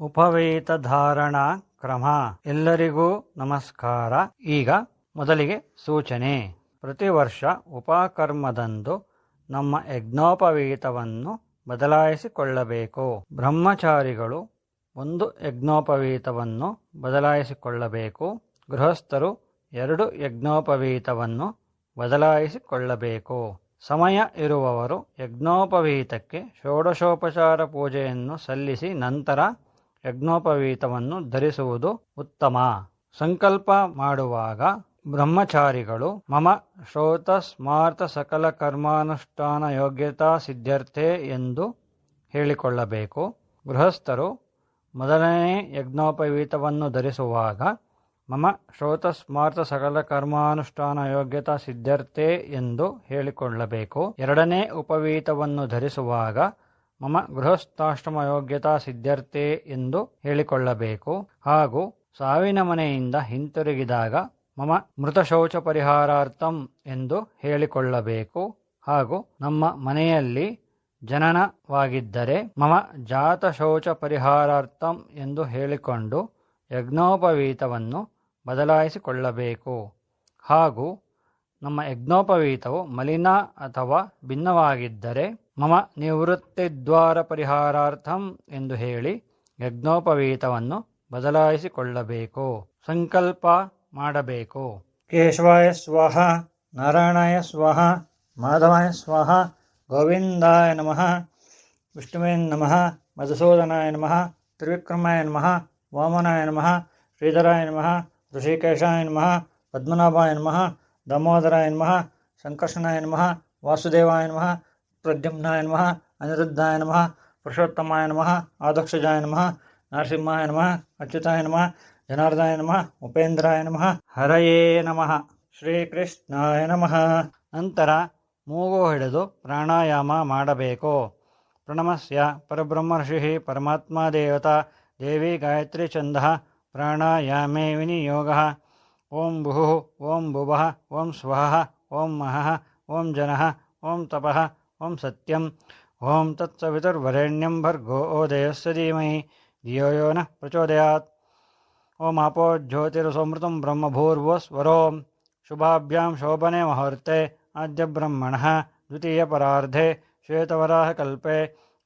ಉಪವೇತ ಧಾರಣಾ ಕ್ರಮ. ಎಲ್ಲರಿಗೂ ನಮಸ್ಕಾರ. ಈಗ ಮೊದಲಿಗೆ ಸೂಚನೆ. ಪ್ರತಿ ವರ್ಷ ಉಪಕರ್ಮದಂದು ನಮ್ಮ ಯಜ್ಞೋಪವೀತವನ್ನು ಬದಲಾಯಿಸಿಕೊಳ್ಳಬೇಕು. ಬ್ರಹ್ಮಚಾರಿಗಳು ಒಂದು ಯಜ್ಞೋಪವೀತವನ್ನು ಬದಲಾಯಿಸಿಕೊಳ್ಳಬೇಕು. ಗೃಹಸ್ಥರು ಎರಡು ಯಜ್ಞೋಪವೀತವನ್ನು ಬದಲಾಯಿಸಿಕೊಳ್ಳಬೇಕು. ಸಮಯ ಇರುವವರು ಯಜ್ಞೋಪವೀತಕ್ಕೆ ಷೋಡಶೋಪಚಾರ ಪೂಜೆಯನ್ನು ಸಲ್ಲಿಸಿ ನಂತರ ಯಜ್ಞೋಪವೀತವನ್ನು ಧರಿಸುವುದು ಉತ್ತಮ. ಸಂಕಲ್ಪ ಮಾಡುವಾಗ ಬ್ರಹ್ಮಚಾರಿಗಳು ಮಮ ಶ್ರೋತ ಸ್ಮಾರ್ಥ ಸಕಲ ಕರ್ಮಾನುಷ್ಠಾನ ಯೋಗ್ಯತಾ ಸಿದ್ಧರ್ಥೆ ಎಂದು ಹೇಳಿಕೊಳ್ಳಬೇಕು. ಗೃಹಸ್ಥರು ಮೊದಲನೇ ಯಜ್ಞೋಪವೀತವನ್ನು ಧರಿಸುವಾಗ ಮಮ ಶ್ರೋತ ಸ್ಮಾರ್ಥ ಸಕಲ ಕರ್ಮಾನುಷ್ಠಾನ ಯೋಗ್ಯತಾ ಸಿದ್ಧರ್ಥೆ ಎಂದು ಹೇಳಿಕೊಳ್ಳಬೇಕು. ಎರಡನೇ ಉಪವೀತವನ್ನು ಧರಿಸುವಾಗ ಮಮ ಗೃಹಸ್ಥಾಶ್ರಮ ಯೋಗ್ಯತಾ ಸಿದ್ಧರ್ತೆ ಎಂದು ಹೇಳಿಕೊಳ್ಳಬೇಕು. ಹಾಗೂ ಸಾವಿನ ಮನೆಯಿಂದ ಹಿಂತಿರುಗಿದಾಗ ಮಮ ಮೃತ ಶೌಚ ಪರಿಹಾರಾರ್ಥಂ ಎಂದು ಹೇಳಿಕೊಳ್ಳಬೇಕು. ಹಾಗೂ ನಮ್ಮ ಮನೆಯಲ್ಲಿ ಜನನವಾಗಿದ್ದರೆ ಮಮ ಜಾತ ಶೌಚ ಪರಿಹಾರಾರ್ಥಂ ಎಂದು ಹೇಳಿಕೊಂಡು ಯಜ್ಞೋಪವೀತವನ್ನು ಬದಲಾಯಿಸಿಕೊಳ್ಳಬೇಕು. ಹಾಗೂ ನಮ್ಮ ಯಜ್ಞೋಪವೀತವು ಮಲಿನ ಅಥವಾ ಭಿನ್ನವಾಗಿದ್ದರೆ ಮಮ ನಿವೃತ್ತಿದ್ವಾರ ಪರಿಹಾರಾರ್ಥಂ ಎಂದು ಹೇಳಿ ಯಜ್ಞೋಪವೀತವನ್ನು ಬದಲಾಯಿಸಿಕೊಳ್ಳಬೇಕು. ಸಂಕಲ್ಪ ಮಾಡಬೇಕು. ಕೇಶವಾಯ ಸ್ವಹ, ನಾರಾಯಣಾಯ ಸ್ವಹ, ಮಾಧವಾಯ ಸ್ವಹ, ಗೋವಿಂದಾಯ ನಮಃ, ವಿಷ್ಣುವೇ ನಮಃ, ಮಧುಸೂದನಾಯ ನಮಃ, ತ್ರಿವಿಕ್ರಮಾಯ ನಮಃ, ವಾಮನಾಯ ನಮಃ, ಶ್ರೀಧರಾಯ ನಮಃ, ಋಷಿಕೇಶಾಯ ನಮಃ, ಪದ್ಮನಾಭಾಯ ನಮಃ, ದಾಮೋದರಾಯ ನಮಃ, ಸಂಕರ್ಷಣಾಯ ನಮಃ, ವಾಸುದೇವಾಯ ನಮಃ ಪ್ರದ್ಯುಮ್ನಾಯ ನಮಃ ಅನಿರುದ್ಧಾಯ ನಮಃ ಪುರುಷೋತ್ತಮಾಯ ನಮಃ ಆದಕ್ಷಜಾಯ ನಮಃ ನರಸಿಂಹಾಯ ನಮಃ ಅಚ್ಯುತಾಯ ನಮಃ ಜನಾರ್ದಾಯ ನಮಃ ಉಪೇಂದ್ರಾಯ ನಮಃ ಹರಯೇ ನಮಃ ಶ್ರೀಕೃಷ್ಣಾಯ ನಮಃ ನಂತರ ಮೂಗು ಹಿಡಿದು ಪ್ರಾಣಾಯಾಮ ಮಾಡಬೇಕು. ಪ್ರಣಮಸ್ಯ ಪರಬ್ರಹ್ಮ ಋಷಿ ಪರಮಾತ್ಮ ದೇವತಾ ದೇವಿ ಗಾಯತ್ರಿ ಛಂದ ಪ್ರಾಣಾಯಾಮೇ ವಿನಿಯೋಗ. ಓಂ ಭುಃ ಓಂ ಭುವಃ, ಓಂ ಸ್ವಃ, ಓಂ ಮಹಃ, ಓಂ ಜನಃ, ಓಂ ತಪಃ. ओम सत्यम। ओम तत्सवितुर्वरेण्यं भर्गो ओदयस्य धीमहि। धियो यो नः प्रचोदयात्। ओम आपो ज्योतिरसोमृतं ब्रह्मभूर्वस्वरों शुभाभ्यां शोभने मुहूर्ते आद्य ब्रह्मणः द्वितीयपरार्धे श्वेतवराहकल्पे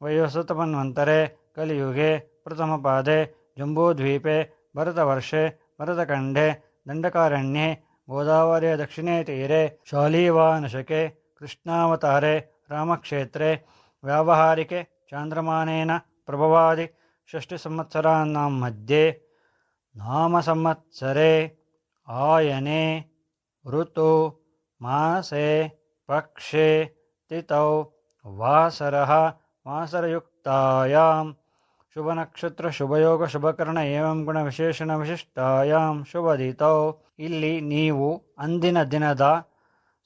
वयोसुतमन्वन्तरे कलियुगे प्रथमपादे जम्बूद्वीपे भरतवर्षे भरतखण्डे दण्डकारण्ये गोदावर्यदक्षिणे तीरे शालीवानशके कृष्णावतारे ರಾಮಕ್ಷೇತ್ರೆ ವ್ಯಾವಹಾರಿಕೆ ಚಾಂದ್ರಮಾನೇನ ಪ್ರಭವಾದಿ ಷಷ್ಟಿಸಂವತ್ಸರಾನ್ನಾಂ ಮಧ್ಯೆ ನಾಮಸಂವತ್ಸರೆ ಆಯನೆ ಋತು ಮಾಸೆ ಪಕ್ಷೆ ತಿಥೌ ವಾಸರ ವಾಸರಯುಕ್ತಾಯಾಂ ಶುಭನಕ್ಷತ್ರ ಶುಭಯೋಗ ಶುಭಕರ್ಣ ಏವಂ ಗುಣ ವಿಶೇಷಣ ವಿಶಿಷ್ಟಾಯಾಂ ಶುಭದಿತೌ ಇಲ್ಲಿ ನೀವು ಅಂದಿನ ದಿನದ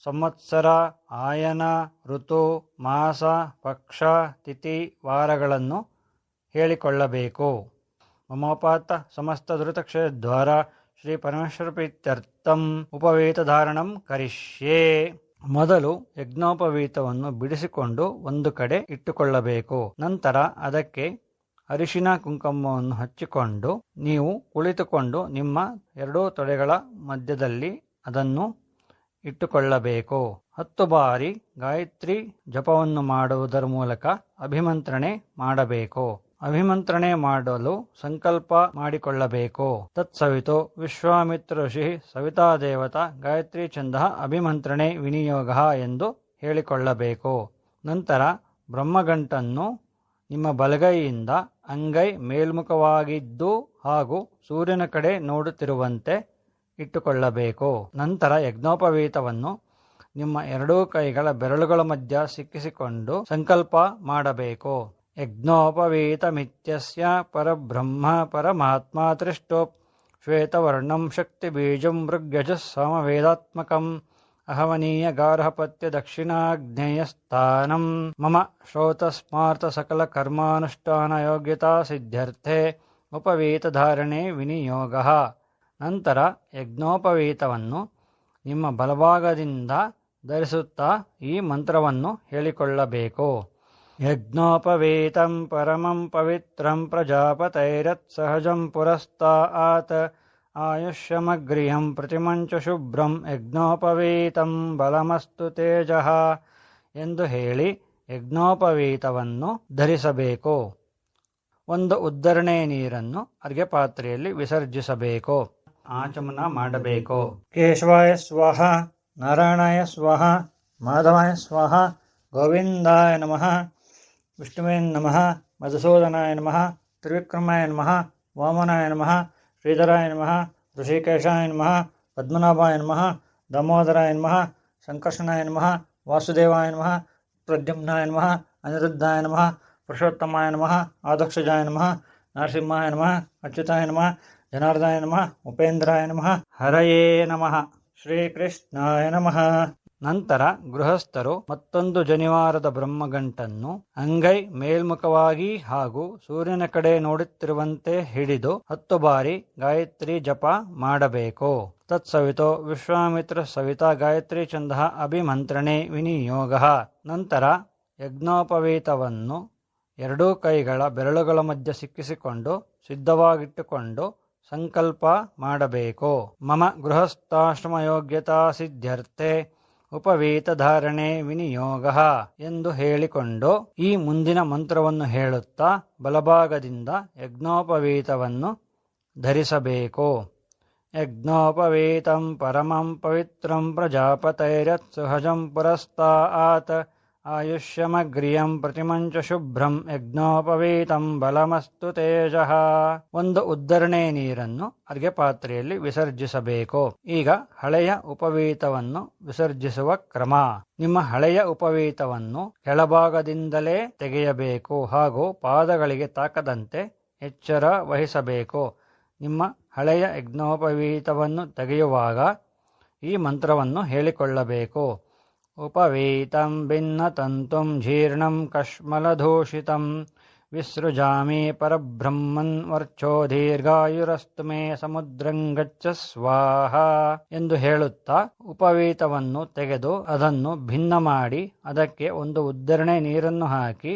ಸಂವತ್ಸರ, ಆಯನ, ಋತು, ಮಾಸ, ಪಕ್ಷ, ತಿಥಿ, ವಾರಗಳನ್ನು ಹೇಳಿಕೊಳ್ಳಬೇಕು. ಮಮೋಪಾತ ಸಮಸ್ತ ಧೃತಕ್ಷಯದ್ವಾರ ಶ್ರೀ ಪರಮೇಶ್ವರ ಪ್ರೀತ್ಯರ್ಥಂ ಉಪವೇತಧಾರಣಂ ಕರಿಷ್ಯೆ. ಮೊದಲು ಯಜ್ಞೋಪವೀತವನ್ನು ಬಿಡಿಸಿಕೊಂಡು ಒಂದು ಕಡೆ ಇಟ್ಟುಕೊಳ್ಳಬೇಕು. ನಂತರ ಅದಕ್ಕೆ ಅರಿಶಿನ ಕುಂಕುಮವನ್ನು ಹಚ್ಚಿಕೊಂಡು ನೀವು ಕುಳಿತುಕೊಂಡು ನಿಮ್ಮ ಎರಡೂ ತೊಡೆಗಳ ಮಧ್ಯದಲ್ಲಿ ಅದನ್ನು ಇಟ್ಟುಕೊಳ್ಳಬೇಕು. ಹತ್ತು ಬಾರಿ ಗಾಯತ್ರಿ ಜಪವನ್ನು ಮಾಡುವುದರ ಮೂಲಕ ಅಭಿಮಂತ್ರಣೆ ಮಾಡಬೇಕು. ಅಭಿಮಂತ್ರಣೆ ಮಾಡಲು ಸಂಕಲ್ಪ ಮಾಡಿಕೊಳ್ಳಬೇಕು. ತತ್ಸವಿತು ವಿಶ್ವಾಮಿತ್ರ ಋಷಿ ಸವಿತಾ ದೇವತಾ ಗಾಯತ್ರಿ ಚಂದ ಅಭಿಮಂತ್ರಣೆ ವಿನಿಯೋಗ ಎಂದು ಹೇಳಿಕೊಳ್ಳಬೇಕು. ನಂತರ ಬ್ರಹ್ಮಗಂಟನ್ನು ನಿಮ್ಮ ಬಲಗೈಯಿಂದ ಅಂಗೈ ಮೇಲ್ಮುಖವಾಗಿದ್ದು ಹಾಗೂ ಸೂರ್ಯನ ಕಡೆ ನೋಡುತ್ತಿರುವಂತೆ ಇಟ್ಟುಕೊಳ್ಳಬೇಕು. ನಂತರ ಯಜ್ಞೋಪವೀತವನ್ನು ನಿಮ್ಮ ಎರಡೂ ಕೈಗಳ ಬೆರಳುಗಳ ಮಧ್ಯ ಸಿಕ್ಕಿಸಿಕೊಂಡು ಸಂಕಲ್ಪ ಮಾಡಬೇಕು. ಯಜ್ಞೋಪವೀತಮಿತ್ಯಸ್ಯ ಪರಬ್ರಹ್ಮ ಪರಮಾತ್ಮ ತ್ರಿಷ್ಟೋಪ್ ಶ್ವೇತವರ್ಣಂ ಶಕ್ತಿಬೀಜಂ ಮೃಗ್ಯಜಃ ಸಮವೇದಾತ್ಮಕಂ ಅಹವನೀಯ ಗಾರ್ಹಪತ್ಯ ದಕ್ಷಿಣಾಗ್ನೇಯಸ್ಥಾನಂ. ಮಮ ಶ್ರೋತಸ್ಮಾರ್ಥ ಸಕಲ ಕರ್ಮಾನುಷ್ಠಾನ ಯೋಗ್ಯತಾ ಸಿದ್ಧ್ಯರ್ಥೆ ಉಪವೀತಧಾರಣೆ ವಿನಿಯೋಗ. ನಂತರ ಯಜ್ಞೋಪವೀತವನ್ನು ನಿಮ್ಮ ಬಲಭಾಗದಿಂದ ಧರಿಸುತ್ತಾ ಈ ಮಂತ್ರವನ್ನು ಹೇಳಿಕೊಳ್ಳಬೇಕು. ಯಜ್ಞೋಪವೀತಂ ಪರಮಂ ಪವಿತ್ರಂ ಪ್ರಜಾಪತೈರತ್ ಸಹಜಂ ಪುರಸ್ಥ ಆತ ಆಯುಷ್ಯಮಗ್ರಿಹಂ ಪ್ರತಿಮಂಚ ಶುಭ್ರಂ ಯಜ್ಞೋಪವೀತಂ ಬಲಮಸ್ತು ತೇಜಃ ಎಂದು ಹೇಳಿ ಯಜ್ಞೋಪವೀತವನ್ನು ಧರಿಸಬೇಕು. ಒಂದು ಉದ್ದರಣೆ ನೀರನ್ನು ಅರ್ಗೆ ಪಾತ್ರೆಯಲ್ಲಿ ವಿಸರ್ಜಿಸಬೇಕು. ಆಚಮನ ಮಾಡಬೇಕು ಕೇಶವಾಯ ಸ್ವಾಹ ನಾರಾಯಣಾಯ ಸ್ವಾಹ ಮಾಧವಾಯ ಸ್ವಾಹ ಗೋವಿಂದಾಯ ನಮಃ ವಿಷ್ಣುವೇ ನಮಃ ಮಧುಸೂದನಾಯ ನಮಃ ತ್ರಿವಿಕ್ರಮಾಯ ನಮಃ ವಾಮನಾಯ ನಮಃ ಶ್ರೀಧರಾಯ ನಮಃ ಋಷಿಕೇಶಾಯ ನಮಃ ಪದ್ಮನಾಭಾಯ ನಮಃ ದಾಮೋದರಾಯ ನಮಃ ಸಂಕರ್ಷಣಾಯ ನಮಃ ವಾಸುದೇವಾಯ ನಮಃ ಪ್ರದ್ಯುಮ್ನಾಯ ನಮಃ ಅನಿರುದ್ಧಾಯ ನಮಃ ಪುರುಷೋತ್ತಮಾಯ ನಮಃ ಆದಕ್ಷಜಾಯ ನಮಃ ನರಸಿಂಹಾಯ ನಮಃ ಅಚ್ಯುತಾಯ ನಮಃ ಜನಾರ್ದಾಯ ನಮಃ, ಉಪೇಂದ್ರಾಯ ನಮಃ, ಹರಯೇ ನಮಃ. ಶ್ರೀಕೃಷ್ಣಾಯ ನಮಃ. ನಂತರ ಗೃಹಸ್ಥರು ಮತ್ತೊಂದು ಜನಿವಾರದ ಬ್ರಹ್ಮಗಂಟನ್ನು ಅಂಗೈ ಮೇಲ್ಮುಖವಾಗಿ ಹಾಗೂ ಸೂರ್ಯನ ಕಡೆ ನೋಡುತ್ತಿರುವಂತೆ ಹಿಡಿದು ಹತ್ತು ಬಾರಿ ಗಾಯತ್ರಿ ಜಪ ಮಾಡಬೇಕು. ತತ್ಸವಿತೋ ವಿಶ್ವಾಮಿತ್ರ ಸವಿತಾ ಗಾಯತ್ರಿ ಚಂದ ಅಭಿಮಂತ್ರಣೆ ವಿನಿಯೋಗ. ನಂತರ ಯಜ್ಞೋಪವೀತವನ್ನು ಎರಡೂ ಕೈಗಳ ಬೆರಳುಗಳ ಮಧ್ಯೆ ಸಿಕ್ಕಿಸಿಕೊಂಡು ಸಿದ್ಧವಾಗಿಟ್ಟುಕೊಂಡು ಸಂಕಲ್ಪ ಮಾಡಬೇಕು. ಮಮ ಗೃಹಸ್ಥಾಶ್ರಮ ಯೋಗ್ಯತಾ ಸಿದ್ಧ್ಯರ್ಥೆ ಉಪವೀತಧಾರಣೆ ವಿನಿಯೋಗ ಎಂದು ಹೇಳಿಕೊಂಡು ಈ ಮುಂದಿನ ಮಂತ್ರವನ್ನು ಹೇಳುತ್ತಾ ಬಲಭಾಗದಿಂದ ಯಜ್ಞೋಪವೀತವನ್ನು ಧರಿಸಬೇಕು. ಯಜ್ಞೋಪವೀತಂ ಪರಮಂ ಪವಿತ್ರಂ ಪ್ರಜಾಪತೈರತ್ ಸುಹಜಂ ಪುರಸ್ತಾತ್ ಆಯುಷ್ಯಮಗ್ರಿಯಂ ಪ್ರತಿಮಂಚ ಶುಭ್ರಂ ಯಜ್ಞೋಪವೀತಂ ಬಲಮಸ್ತು ತೇಜಃ ಒಂದು ಉದ್ದರಣೆ ನೀರನ್ನು ಅರ್ಘ್ಯ ಪಾತ್ರೆಯಲ್ಲಿ ವಿಸರ್ಜಿಸಬೇಕು. ಈಗ ಹಳೆಯ ಉಪವೀತವನ್ನು ವಿಸರ್ಜಿಸುವ ಕ್ರಮ. ನಿಮ್ಮ ಹಳೆಯ ಉಪವೀತವನ್ನು ಕೆಳಭಾಗದಿಂದಲೇ ತೆಗೆಯಬೇಕು ಹಾಗೂ ಪಾದಗಳಿಗೆ ತಾಕದಂತೆ ಎಚ್ಚರ ವಹಿಸಬೇಕು. ನಿಮ್ಮ ಹಳೆಯ ಯಜ್ಞೋಪವೀತವನ್ನು ತೆಗೆಯುವಾಗ ಈ ಮಂತ್ರವನ್ನು ಹೇಳಿಕೊಳ್ಳಬೇಕು. उपवीतं भिन्नतन्तुं जीर्णं कश्मलदूषितं विसृजामि परब्रह्मन् ವರ್ಚೋ ದೀರ್ಘಾಯುರಸ್ತು ಮೇ ಸಮುದ್ರಂ ಗಚ್ಚ ಸ್ವಾಹ ಎಂದು ಹೇಳುತ್ತಾ ಉಪವೀತವನ್ನು ತೆಗೆದು ಅದನ್ನು ಭಿನ್ನ ಮಾಡಿ ಅದಕ್ಕೆ ಒಂದು ಉದ್ಧರಣೆ ನೀರನ್ನು ಹಾಕಿ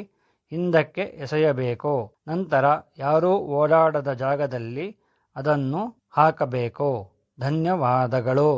ಹಿಂದಕ್ಕೆ ಎಸೆಯಬೇಕು ನಂತರ ಯಾರೂ ಓಡಾಡದ ಜಾಗದಲ್ಲಿ ಅದನ್ನು ಹಾಕಬೇಕು ಧನ್ಯವಾದಗಳು